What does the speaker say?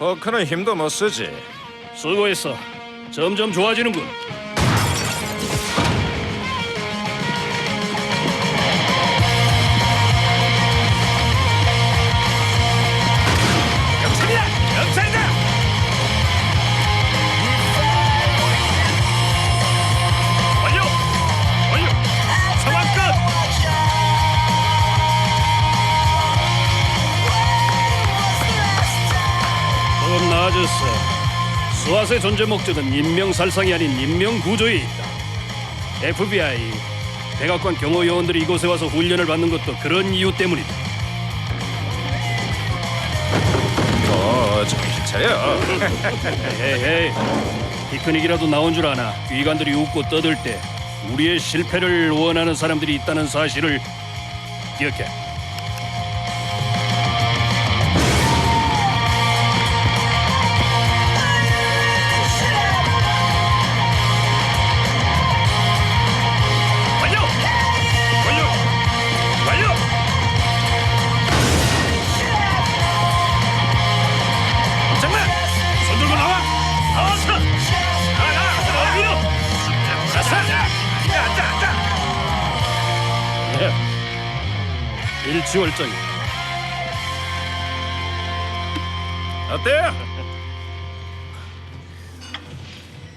버크는 힘도 못 쓰지. 수고했어. 점점 좋아지는군. 나아졌어. 수앗의 존재 목적은 인명살상이 아닌 인명구조에 있다. FBI, 백악관 경호 요원들이 이곳에 와서 훈련을 받는 것도 그런 이유 때문이다. 어, 정신 차려. 헤이 헤이 피크닉이라도 나온 줄 아나 귀관들이 웃고 떠들 때 우리의 실패를 원하는 사람들이 있다는 사실을 기억해 일치월장이 어때요?